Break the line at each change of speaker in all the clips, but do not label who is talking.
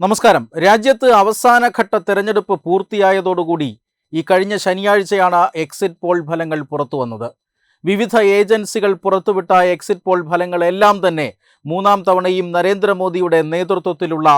നമസ്കാരം. രാജ്യത്ത് അവസാനഘട്ട തെരഞ്ഞെടുപ്പ് പൂർത്തിയായതോടുകൂടി ഈ കഴിഞ്ഞ ശനിയാഴ്ചയാണ് എക്സിറ്റ് പോൾ ഫലങ്ങൾ പുറത്തു വന്നത്. വിവിധ ഏജൻസികൾ പുറത്തുവിട്ട എക്സിറ്റ് പോൾ ഫലങ്ങളെല്ലാം തന്നെ മൂന്നാം തവണയും നരേന്ദ്രമോദിയുടെ നേതൃത്വത്തിലുള്ള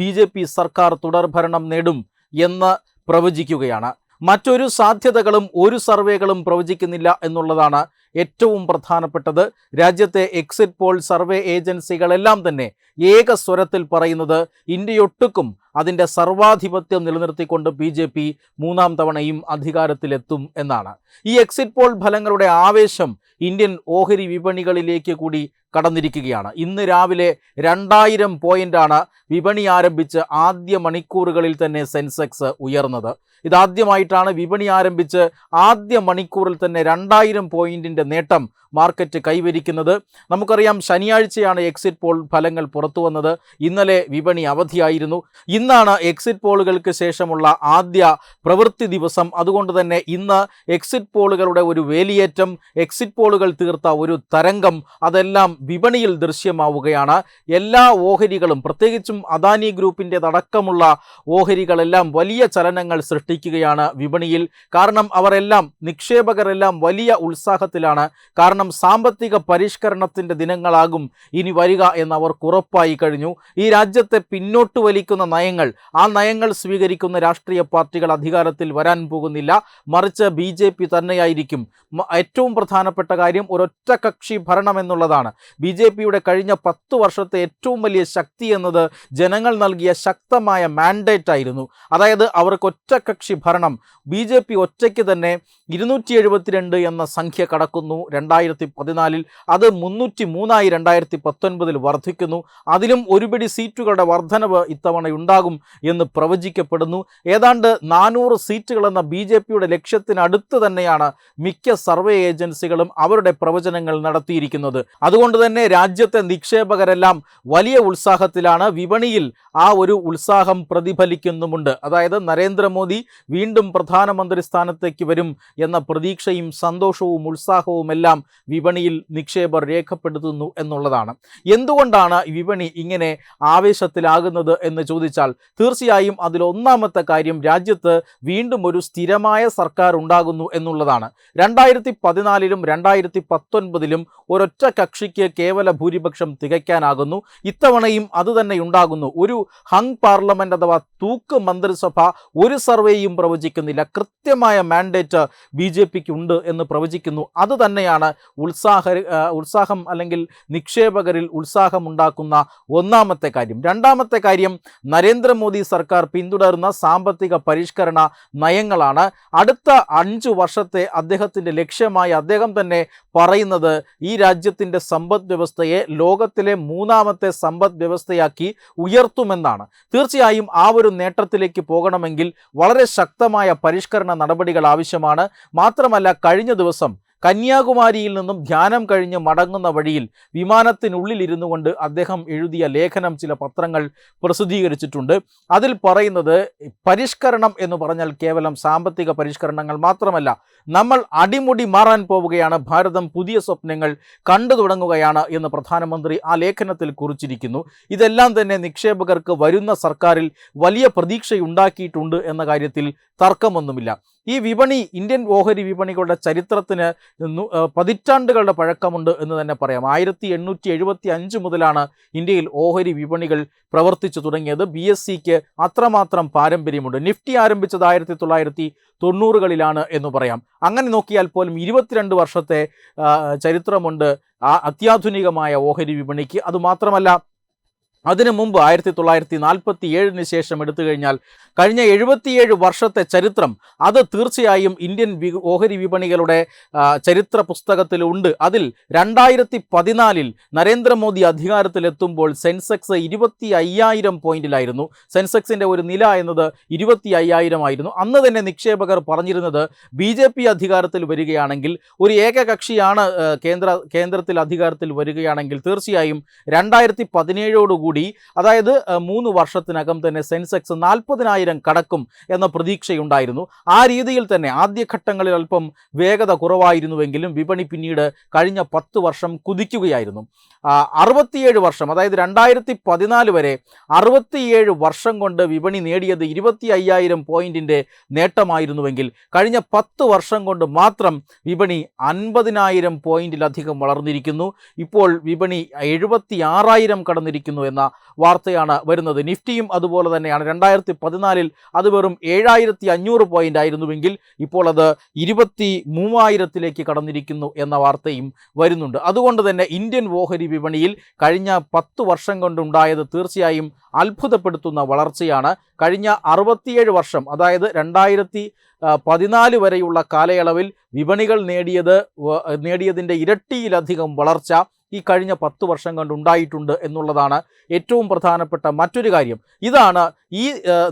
ബി ജെ പി സർക്കാർ തുടർഭരണം നേടും എന്ന് പ്രവചിക്കുകയാണ്. മറ്റൊരു സാധ്യതകളും ഒരു സർവേകളും പ്രവചിക്കുന്നില്ല എന്നുള്ളതാണ് ഏറ്റവും പ്രധാനപ്പെട്ടത് രാജ്യത്തെ എക്സിറ്റ് പോൾ സർവേ ഏജൻസികളെല്ലാം തന്നെ ഏക സ്വരത്തിൽ പറയുന്നത് ഇന്ത്യയൊട്ടുക്കും അതിന്റെ സർവാധിപത്യം നിലനിർത്തിക്കൊണ്ട് ബി ജെ പി മൂന്നാം തവണയും അധികാരത്തിലെത്തും എന്നാണ്. ഈ എക്സിറ്റ് പോൾ ഫലങ്ങളുടെ ആവേശം ഇന്ത്യൻ ഓഹരി വിപണികളിലേക്ക് കൂടി കടന്നിരിക്കുകയാണ്. ഇന്ന് രാവിലെ രണ്ടായിരം പോയിന്റാണ് വിപണി ആരംഭിച്ച് ആദ്യ മണിക്കൂറുകളിൽ തന്നെ സെൻസെക്സ് ഉയർന്നത്. ഇതാദ്യമായിട്ടാണ് വിപണി ആരംഭിച്ച് ആദ്യ മണിക്കൂറിൽ തന്നെ രണ്ടായിരം പോയിന്റിന്റെ നേട്ടം മാർക്കറ്റ് കൈവരിക്കുന്നത്. നമുക്കറിയാം ശനിയാഴ്ചയാണ് എക്സിറ്റ് പോൾ ഫലങ്ങൾ പുറത്തു വന്നത്. ഇന്നലെ വിപണി അവധിയായിരുന്നു. ഇന്നാണ് എക്സിറ്റ് പോളുകൾക്ക് ശേഷമുള്ള ആദ്യ പ്രവൃത്തി ദിവസം. അതുകൊണ്ട് തന്നെ ഇന്ന് എക്സിറ്റ് പോളുകളുടെ ഒരു വേലിയേറ്റം എക്സിറ്റ് പോളുകൾ തീർത്ത ഒരു തരംഗം അതെല്ലാം വിപണിയിൽ ദൃശ്യമാവുകയാണ്. എല്ലാ ഓഹരികളും പ്രത്യേകിച്ചും അദാനി ഗ്രൂപ്പിന്റെ അടക്കമുള്ള ഓഹരികളെല്ലാം വലിയ ചലനങ്ങൾ സൃഷ്ടിക്കുകയാണ് വിപണിയിൽ. കാരണം അവരെല്ലാം നിക്ഷേപകരെല്ലാം വലിയ ഉത്സാഹത്തിലാണ്. കാരണം സാമ്പത്തിക പരിഷ്കരണത്തിന്റെ ദിനങ്ങളാകും ഇനി വരിക എന്ന് അവർക്ക് ഉറപ്പായി കഴിഞ്ഞു. ഈ രാജ്യത്തെ പിന്നോട്ട് വലിക്കുന്ന നയങ്ങൾ ആ നയങ്ങൾ സ്വീകരിക്കുന്ന രാഷ്ട്രീയ പാർട്ടികൾ അധികാരത്തിൽ വരാൻ പോകുന്നില്ല. മറിച്ച് ബി ജെ പി തന്നെയായിരിക്കും. ഏറ്റവും പ്രധാനപ്പെട്ട കാര്യം ഒരൊറ്റ കക്ഷി ഭരണം എന്നുള്ളതാണ്. ബി ജെ പിയുടെ കഴിഞ്ഞ പത്ത് വർഷത്തെ ഏറ്റവും വലിയ ശക്തി എന്നത് ജനങ്ങൾ നൽകിയ ശക്തമായ മാൻഡേറ്റ് ആയിരുന്നു അതായത് അവർക്ക് ഒറ്റ കക്ഷി ഭരണം. ബി ജെ പി ഒറ്റയ്ക്ക് തന്നെ ഇരുന്നൂറ്റി എഴുപത്തിരണ്ട് എന്ന സംഖ്യ കടക്കുന്നു. രണ്ടായിരത്തി പതിനാലിൽ അത് മുന്നൂറ്റി മൂന്നായി രണ്ടായിരത്തി പത്തൊൻപതിൽ വർദ്ധിക്കുന്നു. അതിലും ഒരുപിടി സീറ്റുകളുടെ വർധനവ് ഇത്തവണ ഉണ്ടാകും എന്ന് പ്രവചിക്കപ്പെടുന്നു. ഏതാണ്ട് നാനൂറ് സീറ്റുകൾ എന്ന ബി ജെ പിയുടെ ലക്ഷ്യത്തിനടുത്ത് തന്നെയാണ് മിക്ക സർവേ ഏജൻസികളും അവരുടെ പ്രവചനങ്ങൾ നടത്തിയിരിക്കുന്നത്. അതുകൊണ്ട് തന്നെ രാജ്യത്തെ നിക്ഷേപകരെല്ലാം വലിയ ഉത്സാഹത്തിലാണ് വിപണിയിൽ ആ ഒരു ഉത്സാഹം പ്രതിഫലിക്കുന്നുമുണ്ട്. അതായത് നരേന്ദ്രമോദി വീണ്ടും പ്രധാനമന്ത്രി സ്ഥാനത്തേക്ക് വരും എന്ന പ്രതീക്ഷയും സന്തോഷവും ഉത്സാഹവും എല്ലാം വിപണിയിൽ നിക്ഷേപർ രേഖപ്പെടുത്തുന്നു എന്നുള്ളതാണ്. എന്തുകൊണ്ടാണ് വിപണി ഇങ്ങനെ ആവേശത്തിലാകുന്നത് എന്ന് ചോദിച്ചാൽ തീർച്ചയായും അതിലൊന്നാമത്തെ കാര്യം രാജ്യത്ത് വീണ്ടും ഒരു സ്ഥിരമായ സർക്കാർ ഉണ്ടാകുന്നു എന്നുള്ളതാണ്. രണ്ടായിരത്തി പതിനാലിലും രണ്ടായിരത്തി പത്തൊൻപതിലും ഒരൊറ്റ കക്ഷിക്ക് കേവല ഭൂരിപക്ഷം തികയ്ക്കാനാകുന്നു. ഇത്തവണയും അതുതന്നെ ഉണ്ടാകുന്നു. ഒരു ഹങ് പാർലമെന്റ് അഥവാ തൂക്ക് മന്ത്രിസഭ ഒരു സർവേയും പ്രവചിക്കുന്നില്ല. കൃത്യമായ മാൻഡേറ്റ് ബി ജെ പിക്ക് ഉണ്ട് എന്ന് പ്രവചിക്കുന്നു. അത് തന്നെയാണ് ഉത്സാഹ ഉത്സാഹം അല്ലെങ്കിൽ നിക്ഷേപകരിൽ ഉത്സാഹമുണ്ടാക്കുന്ന ഒന്നാമത്തെ കാര്യം. രണ്ടാമത്തെ കാര്യം നരേന്ദ്രമോദി സർക്കാർ പിന്തുടരുന്ന സാമ്പത്തിക പരിഷ്കരണ നയങ്ങളാണ്. അടുത്ത അഞ്ചു വർഷത്തെ അദ്ദേഹത്തിന്റെ ലക്ഷ്യമായി അദ്ദേഹം തന്നെ പറയുന്നത് ഈ രാജ്യത്തിന്റെ സമ്പദ് വ്യവസ്ഥയെ ലോകത്തിലെ മൂന്നാമത്തെ സമ്പദ് വ്യവസ്ഥയാക്കി ഉയർത്തുമെന്നാണ്. തീർച്ചയായും ആ ഒരു നേട്ടത്തിലേക്ക് പോകണമെങ്കിൽ വളരെ ശക്തമായ പരിഷ്കരണ നടപടികൾ ആവശ്യമാണ്. മാത്രമല്ല കഴിഞ്ഞ ദിവസം കന്യാകുമാരിയിൽ നിന്നും ധ്യാനം കഴിഞ്ഞ് മടങ്ങുന്ന വഴിയിൽ വിമാനത്തിനുള്ളിൽ ഇരുന്നു കൊണ്ട് അദ്ദേഹം എഴുതിയ ലേഖനം ചില പത്രങ്ങൾ പ്രസിദ്ധീകരിച്ചിട്ടുണ്ട്. അതിൽ പറയുന്നത് പരിഷ്കരണം എന്ന് പറഞ്ഞാൽ കേവലം സാമ്പത്തിക പരിഷ്കരണങ്ങൾ മാത്രമല്ല നമ്മൾ അടിമുടി മാറാൻ പോവുകയാണ് ഭാരതം പുതിയ സ്വപ്നങ്ങൾ കണ്ടു തുടങ്ങുകയാണ് എന്ന് പ്രധാനമന്ത്രി ആ ലേഖനത്തിൽ കുറിച്ചിരിക്കുന്നു. ഇതെല്ലാം തന്നെ നിക്ഷേപകർക്ക് വരുന്ന സർക്കാരിൽ വലിയ പ്രതീക്ഷയുണ്ടാക്കിയിട്ടുണ്ട് എന്ന കാര്യത്തിൽ തർക്കമൊന്നുമില്ല. ഈ വിപണി ഇന്ത്യൻ ഓഹരി വിപണികളുടെ ചരിത്രത്തിന് പതിറ്റാണ്ടുകളുടെ പഴക്കമുണ്ട് എന്ന് തന്നെ പറയാം. ആയിരത്തി എണ്ണൂറ്റി എഴുപത്തി അഞ്ച് മുതലാണ് ഇന്ത്യയിൽ ഓഹരി വിപണികൾ പ്രവർത്തിച്ചു തുടങ്ങിയത്. ബി എസ് സിക്ക് അത്രമാത്രം പാരമ്പര്യമുണ്ട്. നിഫ്റ്റി ആരംഭിച്ചത് ആയിരത്തി തൊള്ളായിരത്തി തൊണ്ണൂറുകളിലാണ് എന്ന് പറയാം. അങ്ങനെ നോക്കിയാൽ പോലും ഇരുപത്തിരണ്ട് വർഷത്തെ ചരിത്രമുണ്ട് അത്യാധുനികമായ ഓഹരി വിപണിക്ക്. അതുമാത്രമല്ല അതിനു മുമ്പ് ആയിരത്തി തൊള്ളായിരത്തി നാൽപ്പത്തി ഏഴിന് ശേഷം എടുത്തു കഴിഞ്ഞാൽ കഴിഞ്ഞ എഴുപത്തിയേഴ് വർഷത്തെ ചരിത്രം അത് തീർച്ചയായും ഇന്ത്യൻ ഓഹരി വിപണികളുടെ ചരിത്ര പുസ്തകത്തിലുണ്ട് അതിൽ രണ്ടായിരത്തി പതിനാലിൽ നരേന്ദ്രമോദി അധികാരത്തിലെത്തുമ്പോൾ സെൻസെക്സ് ഇരുപത്തി അയ്യായിരം പോയിന്റിലായിരുന്നു. സെൻസെക്സിന്റെ ഒരു നില എന്നത് ഇരുപത്തി അയ്യായിരം ആയിരുന്നു. അന്ന് തന്നെ നിക്ഷേപകർ പറഞ്ഞിരുന്നത് ബി ജെ പി അധികാരത്തിൽ വരികയാണെങ്കിൽ ഒരു ഏകകക്ഷിയാണ് കേന്ദ്ര കേന്ദ്രത്തിൽ അധികാരത്തിൽ വരികയാണെങ്കിൽ തീർച്ചയായും രണ്ടായിരത്തി പതിനേഴോടുകൂടി കൂടി അതായത് മൂന്ന് വർഷത്തിനകം തന്നെ സെൻസെക്സ് നാൽപ്പതിനായിരം കടക്കും എന്ന പ്രതീക്ഷയുണ്ടായിരുന്നു. ആ രീതിയിൽ തന്നെ ആദ്യഘട്ടങ്ങളിൽ അല്പം വേഗത കുറവായിരുന്നുവെങ്കിലും വിപണി പിന്നീട് കഴിഞ്ഞ പത്ത് വർഷം കുതിക്കുകയായിരുന്നു. അറുപത്തിയേഴ് വർഷം അതായത് രണ്ടായിരത്തി പതിനാല് വരെ അറുപത്തിയേഴ് വർഷം കൊണ്ട് വിപണി നേടിയത് ഇരുപത്തി അയ്യായിരം പോയിന്റിന്റെ നേട്ടമായിരുന്നുവെങ്കിൽ കഴിഞ്ഞ പത്ത് വർഷം കൊണ്ട് മാത്രം വിപണി അൻപതിനായിരം പോയിന്റിലധികം വളർന്നിരിക്കുന്നു. ഇപ്പോൾ വിപണി എഴുപത്തി ആറായിരം കടന്നിരിക്കുന്നു എന്ന വാർത്തയാണ് വരുന്നത്. നിഫ്റ്റിയും അതുപോലെ തന്നെയാണ്. രണ്ടായിരത്തി പതിനാലിൽ അത് വെറും ഏഴായിരത്തി അഞ്ഞൂറ് പോയിന്റ് ആയിരുന്നുവെങ്കിൽ ഇപ്പോൾ അത് ഇരുപത്തി മൂവായിരത്തിലേക്ക് കടന്നിരിക്കുന്നു എന്ന വാർത്തയും വരുന്നുണ്ട്. അതുകൊണ്ട് തന്നെ ഇന്ത്യൻ ഓഹരി വിപണിയിൽ കഴിഞ്ഞ പത്ത് വർഷം കൊണ്ടുണ്ടായത് തീർച്ചയായും അത്ഭുതപ്പെടുത്തുന്ന വളർച്ചയാണ്. കഴിഞ്ഞ അറുപത്തിയേഴ് വർഷം അതായത് രണ്ടായിരത്തി പതിനാല് വരെയുള്ള കാലയളവിൽ വിപണികൾ നേടിയത് നേടിയതിന്റെ ഇരട്ടിയിലധികം വളർച്ച ഈ കഴിഞ്ഞ പത്ത് വർഷം കൊണ്ടുണ്ടായിട്ടുണ്ട് എന്നുള്ളതാണ് ഏറ്റവും പ്രധാനപ്പെട്ട മറ്റൊരു കാര്യം. ഇതാണ് ഈ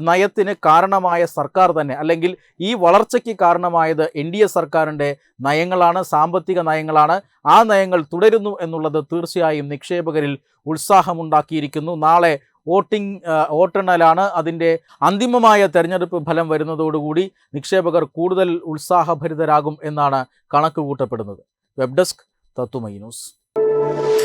നയത്തിന് കാരണമായ സർക്കാർ തന്നെ അല്ലെങ്കിൽ ഈ വളർച്ചയ്ക്ക് കാരണമായത് എൻ ഡി എ സർക്കാരിന്റെ നയങ്ങളാണ് സാമ്പത്തിക നയങ്ങളാണ്. ആ നയങ്ങൾ തുടരുന്നു എന്നുള്ളത് തീർച്ചയായും നിക്ഷേപകരിൽ ഉത്സാഹമുണ്ടാക്കിയിരിക്കുന്നു. നാളെ വോട്ടിംഗ് വോട്ടെണ്ണലാണ് അതിന്റെ അന്തിമമായ തെരഞ്ഞെടുപ്പ് ഫലം വരുന്നതോടുകൂടി നിക്ഷേപകർ കൂടുതൽ ഉത്സാഹഭരിതരാകും എന്നാണ് കണക്ക് കൂട്ടപ്പെടുന്നത് വെബ് ഡെസ്ക് തത്തുമൈ ന്യൂസ്. thank you